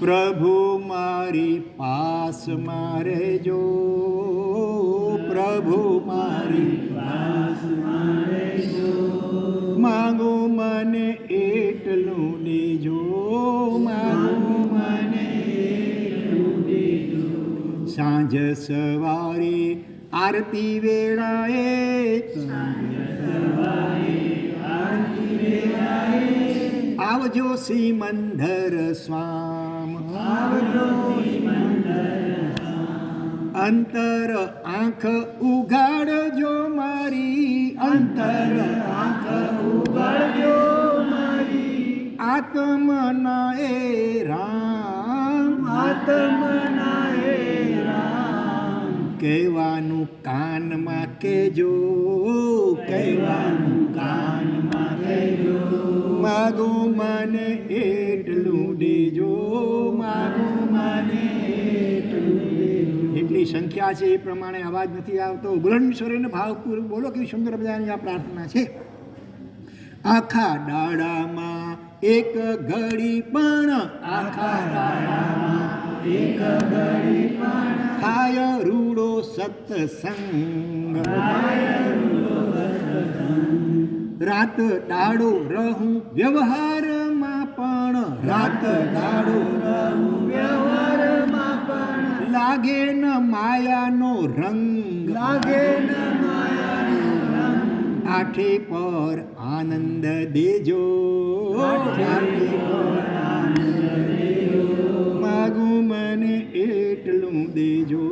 પ્રભુ મારી પાસ મારે જો પ્રભુ મારી માગો મને એટલું દેજો. માગો મને સાંજ સવારે આરતી વેળાએ આવજો સિમંદર સ્વામ અંતર આંખ ઉઘાડજો મારી અંતર આંખ ઉઘાડજો મારી આત્મના એ રામ આત્મના એ રામ. કહેવાનું કાનમાં કેજો કહેવાનું કાનમાં કેજો માગો મને એટલું એટલી સંખ્યા છે એ પ્રમાણે અવાજ નથી આવતો. બુલંદ સ્વરેને ભાવપૂર્વક બોલો કેવી સુંદર મજાની આ પ્રાર્થના છે. આખા દાડામાં એક ઘડી પણ આખા દાડામાં એક ઘડી પણ થાય રૂડો સત્સંગ. રાત દાડો રહું વ્યવહારમાં પણ રાત દાડો રહું વ્યવહારમાં પણ લાગે ન માયાનો રંગ. લાગે ન માયાનો રંગ. આઠે પર આનંદ દેજો. આઠે પર આનંદ દેજો. માગું મને એટલું દેજો.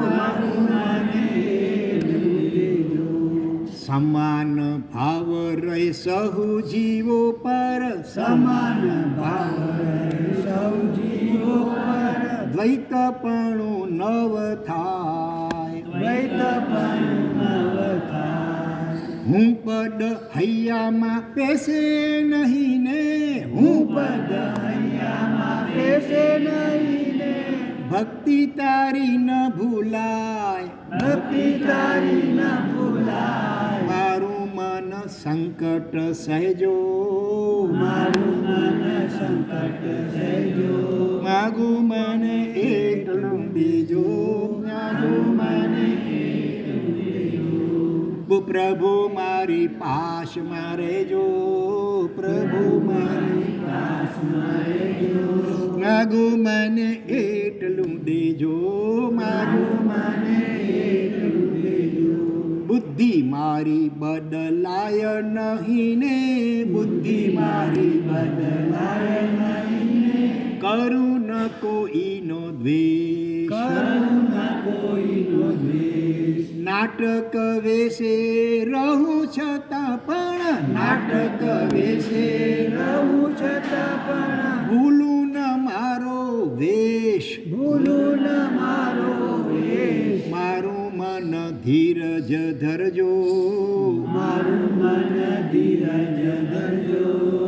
માગું મને એટલું દેજો. સમાન ભાવ રહે સહુ જીવો પર. સમાન ભાવ રહે સહુ જીવો પર. દ્વૈતપણું નવ થાય. દ્વૈતપણું નવ થાય હું પદ હૈયામાં પેસે નહીં ને હું પદ હૈયામાં પેસે નહીં ને ભક્તિ તારી ન ભૂલાય. ભક્તિ તારી ન ભૂલાય. મારું મન સંકટ સહેજો. મારું મન સંકટ સહેજો. પ્રભુ મારી પાશ મારે જો, પ્રભુ મારી પાશ મારે જો. માગું મને એટલું દેજો, માગુ મને બુદ્ધિ મારી બદલાય નહીં ને, બુદ્ધિ મારી બદલાય નહીં કરું ન કોઈનો દ્વેષ નાટક વેશે રહું છતાં પણ નાટક વેશે રહું છતાં પણ ભૂલું ન મારો વેશ. ભૂલું ન મારો વેશ. મારું મન ધીરજ ધરજો. મારું મન ધીરજ ધરજો.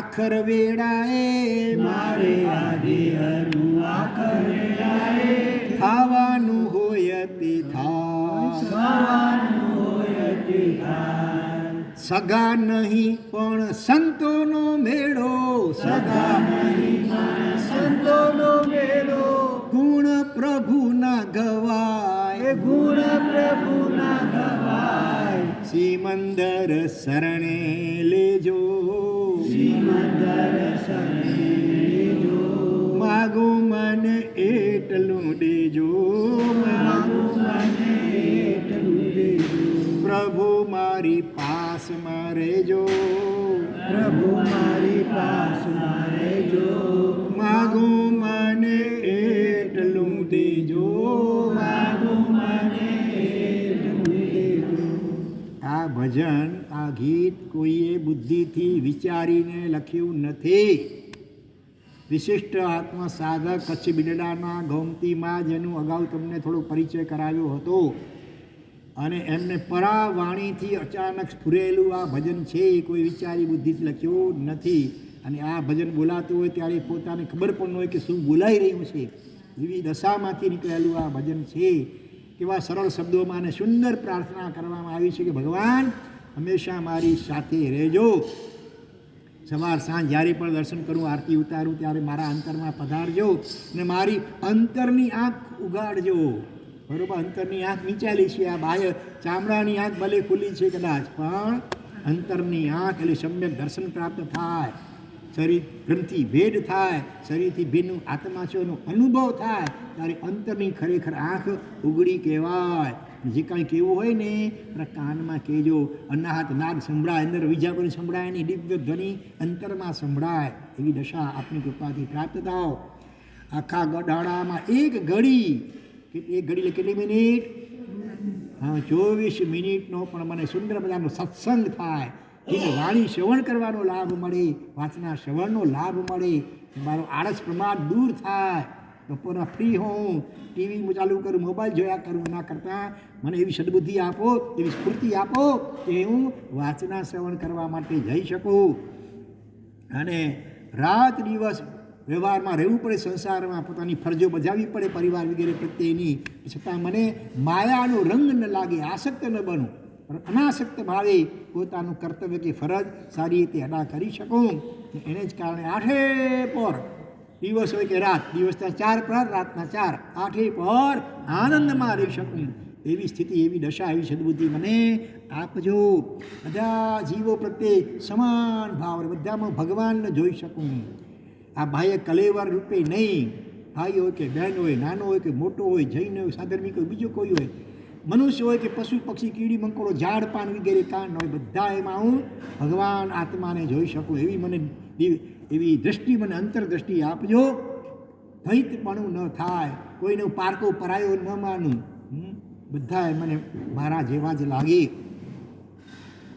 આખર વેળાએ મારે આદેહનું આખર વેળાએ. ખાવાનું હોય તે થાય ખાવાનું હોય તે થાય સગા નહીં પણ સંતોનો મેળો. સગા નહીં પણ સંતોનો મેળો. ગુણ પ્રભુના ગવાય. ગુણ પ્રભુના ગવાય. સિમંદર શરણે લેજો. માગું મને એટલું દેજો પ્રભુ મારી પાસ મારે જો પ્રભુ મારી પાસ મારે જો માગું મને એટલું દેજો માગો મને એટલું દેજો આ ભજન ગીત કોઈએ બુદ્ધિથી વિચારીને લખ્યું નથી. વિશિષ્ટ આત્મસાધક કચ્છ બિડડાના ગોમતીમાં જેનું અગાઉ તમને થોડો પરિચય કરાવ્યો હતો. અને એમને પરાવાણીથી અચાનક સ્ફુરેલું આ ભજન છે એ કોઈ વિચારી બુદ્ધિથી લખ્યું નથી. અને આ ભજન બોલાતું હોય ત્યારે પોતાને ખબર પણ ન હોય કે શું બોલાઈ રહ્યું છે. એવી દશામાંથી નીકળેલું આ ભજન છે. કેવા સરળ શબ્દોમાં અને સુંદર પ્રાર્થના કરવામાં આવી છે કે ભગવાન હંમેશા મારી સાથે રહેજો. સવાર સાંજ જ્યારે પણ દર્શન કરું, આરતી ઉતારું, ત્યારે મારા અંતરમાં પધારજો ને મારી અંતરની આંખ ઉગાડજો. બરોબર? અંતરની આંખ નીચાલી છે, આ બાહ્ય ચામડાની આંખ ભલે ખુલ્લી છે કદાચ, પણ અંતરની આંખ એટલે સમ્યક દર્શન પ્રાપ્ત થાય. શરીર ગ્રંથિ ભેદ થાય, શરીરથી ભિન્ન આત્મા છે અનુભવ થાય, ત્યારે અંતરની ખરેખર આંખ ઉગડી કહેવાય. જે કાંઈ કહેવું હોય ને તારા કાનમાં કહેજો. અનાહત નાદ સંભળાય, અંદર બીજા કોઈ સંભળાય નહીં, દિવ્ય ધ્વનિ અંતરમાં સંભળાય. એવી દશા આપની કૃપાથી પ્રાપ્ત થાવ આખા ગડાળામાં એક ઘડી. એક ઘડી એટલે કેટલી મિનિટ? હા, ચોવીસ મિનિટનો પણ મને સુંદર મજાનો સત્સંગ થાય. એને વાણી શ્રવણ કરવાનો લાભ મળે, વાંચના શ્રવણનો લાભ મળે. મારો આળસ પ્રમાણ દૂર થાય. બપોરના ફ્રી હોઉં ટીવી હું ચાલુ કરું મોબાઈલ જોયા કરું, એના કરતાં મને એવી સદબુદ્ધિ આપો, એવી સ્ફૂર્તિ આપો કે હું વાંચના શ્રવણ કરવા માટે જઈ શકું. અને રાત દિવસ વ્યવહારમાં રહેવું પડે, સંસારમાં પોતાની ફરજો બજાવવી પડે, પરિવાર વગેરે પ્રત્યેની. છતાં મને માયાનો રંગ ન લાગે, આસક્ત ન બનું. અનાસક્ત ભાવે પોતાનું કર્તવ્ય કે ફરજ સારી રીતે અદા કરી શકું. એને જ કારણે આઠે પર દિવસ હોય કે રાત દિવસના ચાર પર રાતના ચાર. આઠે પર આનંદમાં રહી શકું. એવી સ્થિતિ, એવી દશા, એવી સદબુદ્ધિ મને આપજો. બધા જીવો પ્રત્યે સમાન ભાવ, બધામાં ભગવાનને જોઈ શકું. આ ભાઈએ કલેવર રૂપે નહીં. ભાઈ હોય કે બહેન હોય, નાનો હોય કે મોટો હોય, જૈન હોય, સાધર્મિક હોય, બીજો કોઈ હોય. મનુષ્ય હોય કે પશુ, પક્ષી, કીડી, મંકોડો, ઝાડ, પાન વગેરે કાન હોય, બધા એમાં હું ભગવાન આત્માને જોઈ શકું. એવી મને એવી દ્રષ્ટિ મને અંતરદ્રષ્ટિ આપજો. દ્વૈતપણું ન થાય. કોઈને પારકો પરાયો ન માનું? બધાએ મને મારા જેવા જ લાગે.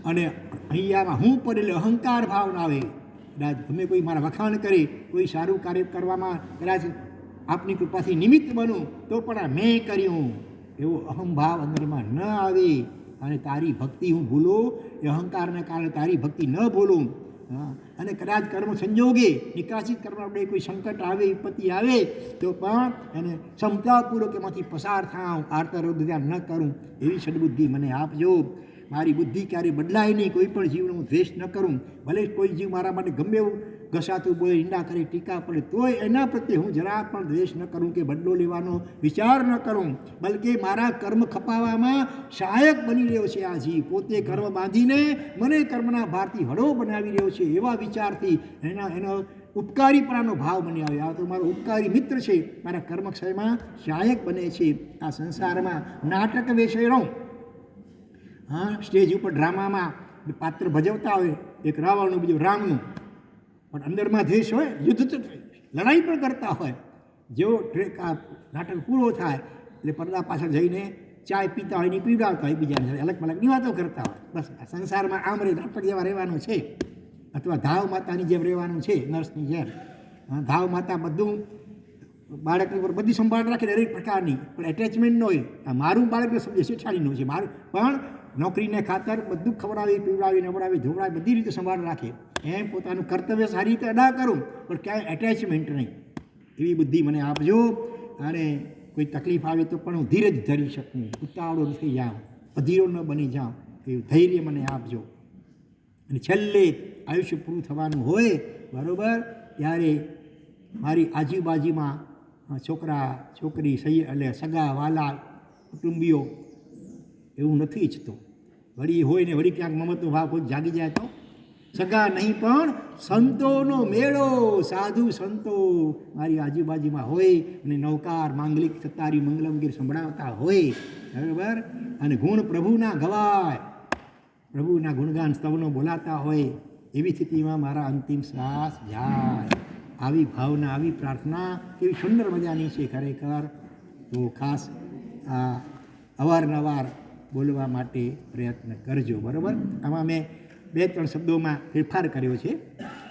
અને અહીંયામાં હું એટલે અહંકાર ભાવ ના આવે. કદાચ તમે કોઈ મારા વખાણ કરે, કોઈ સારું કાર્ય કરવામાં કદાચ આપની કૃપાથી નિમિત્ત બનું, તો પણ મેં કર્યું. એવો અહંભાવ અંદરમાં ન આવે. અને તારી ભક્તિ હું ભૂલું, એ અહંકારને કારણે તારી ભક્તિ ન ભૂલું. હા. અને કદાચ કર્મ સંજોગે, નિકાસિત કર્મ આપણે કોઈ સંકટ આવે, વિપત્તિ આવે, તો પણ એને ક્ષમતાપૂર્વક એમાંથી પસાર થાવ આર્તર ધ્યાન ન કરું, એવી સદબુદ્ધિ મને આપજો. મારી બુદ્ધિ ક્યારેય બદલાય નહીં, કોઈ પણ જીવનો હું દ્વેષ ન કરું. ભલે કોઈ જીવ મારા માટે ગમે એવું ઘસાતું બોલે, ઈંડા કરે ટીકા પડે, તોય એના પ્રત્યે હું જરા પણ દ્વેષ ન કરું કે બદલો લેવાનો વિચાર ન કરું. બલકે મારા કર્મ ખપાવવામાં સહાયક બની રહ્યો છે આ જીવ. પોતે કર્મ બાંધીને મને કર્મના ભારથી હળો બનાવી રહ્યો છે એવા વિચારથી એના, એનો ઉપકારીપણાનો ભાવ મને આવે આ તો મારો ઉપકારી મિત્ર છે. મારા કર્મક્ષયમાં સહાયક બને છે. આ સંસારમાં નાટક વેશે રહું. હા, સ્ટેજ ઉપર ડ્રામામાં પાત્ર ભજવતા હોય, એક રાવણનું બીજું રામનું. પણ અંદરમાં દેશ હોય યુદ્ધ તો. લડાઈ પણ કરતા હોય. જેવો ટ્રેક આ નાટક પૂરો થાય, એટલે પડદા પાછળ જઈને ચાય પીતા હોય ને પીવડાવતા હોય બીજાને અલગ પલગની વાતો કરતા હોય. બસ સંસારમાં આમ રે નાટક જેવા રહેવાનું છે. અથવા ધાવ માતાની જેમ રહેવાનું છે, નર્સની જેમ. ધાવ માતા બધું બાળકની ઉપર બધી સંભાળ રાખે દરેક પ્રકારની. પણ એટેચમેન્ટ ન હોય મારું બાળક સમજે, શેઠાણીનું છે મારું. પણ નોકરીને ખાતર બધું ખવડાવી, પીવડાવી, નવડાવી, ધોવડાવી, બધી રીતે સંભાળ રાખે. એમ પોતાનું કર્તવ્ય સારી રીતે અદા કરું, પણ ક્યાંય એટેચમેન્ટ નહીં. એવી બુદ્ધિ મને આપજો. અને કોઈ તકલીફ આવે તો પણ હું ધીરજ ધરી શકું. ઉતાવળો નથી જાઉં અધીરો ન બની જાઉં. એવું ધૈર્ય મને આપજો. અને છેલ્લે આયુષ્ય પૂરું થવાનું હોય, બરાબર, ત્યારે મારી આજુબાજુમાં છોકરા, છોકરી, સહી, એટલે સગા, વાલા, કુટુંબીઓ, એવું નથી ઈચ્છતો. વળી હોય ને વળી ક્યાંક મમતનો ભાવ કોઈ જાગી જાય તો સગા નહીં, પણ સંતોનો મેળો. સાધુ સંતો મારી આજુબાજુમાં હોય અને નૌકાર, માંગલિક, સત્તારી, મંગલમગીર સંભળાવતા હોય. બરાબર? અને ગુણ પ્રભુના ગવાય. પ્રભુના ગુણગાન સ્તવનો બોલાતા હોય. એવી સ્થિતિમાં મારા અંતિમ શ્વાસ જાય. આવી ભાવના, આવી પ્રાર્થના, કેવી સુંદર મજાની છે ખરેખર. તો ખાસ આ અવારનવાર બોલવા માટે પ્રયત્ન કરજો. બરાબર? આમાં મેં બે ત્રણ શબ્દોમાં ફેરફાર કર્યો છે.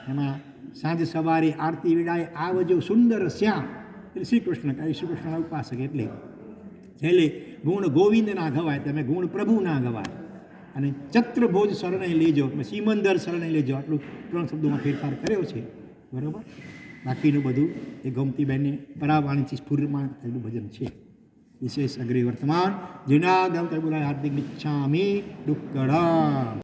એમાં સાંજ સવારે આરતી વેળાએ આવજો સુંદર શ્યામ એટલે શ્રી કૃષ્ણ કહે શ્રી કૃષ્ણના ઉપાસક એટલે. છેલ્લે ગુણ ગોવિંદના ગવાય, તમે ગુણ પ્રભુ ના ગવાય. અને ચત્રભોજ શરણે લેજો સિમંદર શરણે લેજો, આટલું ત્રણ શબ્દોમાં ફેરફાર કર્યો છે. બરાબર? બાકીનું બધું એ ગમતીબેનને પરાવાણીથી સ્ફુરમાં થયેલું ભજન છે. વિશેષ અગ્રી વર્તમાન જેના દમ બોલાય હાર્દિક ઈચ્છામી ડુક્કડા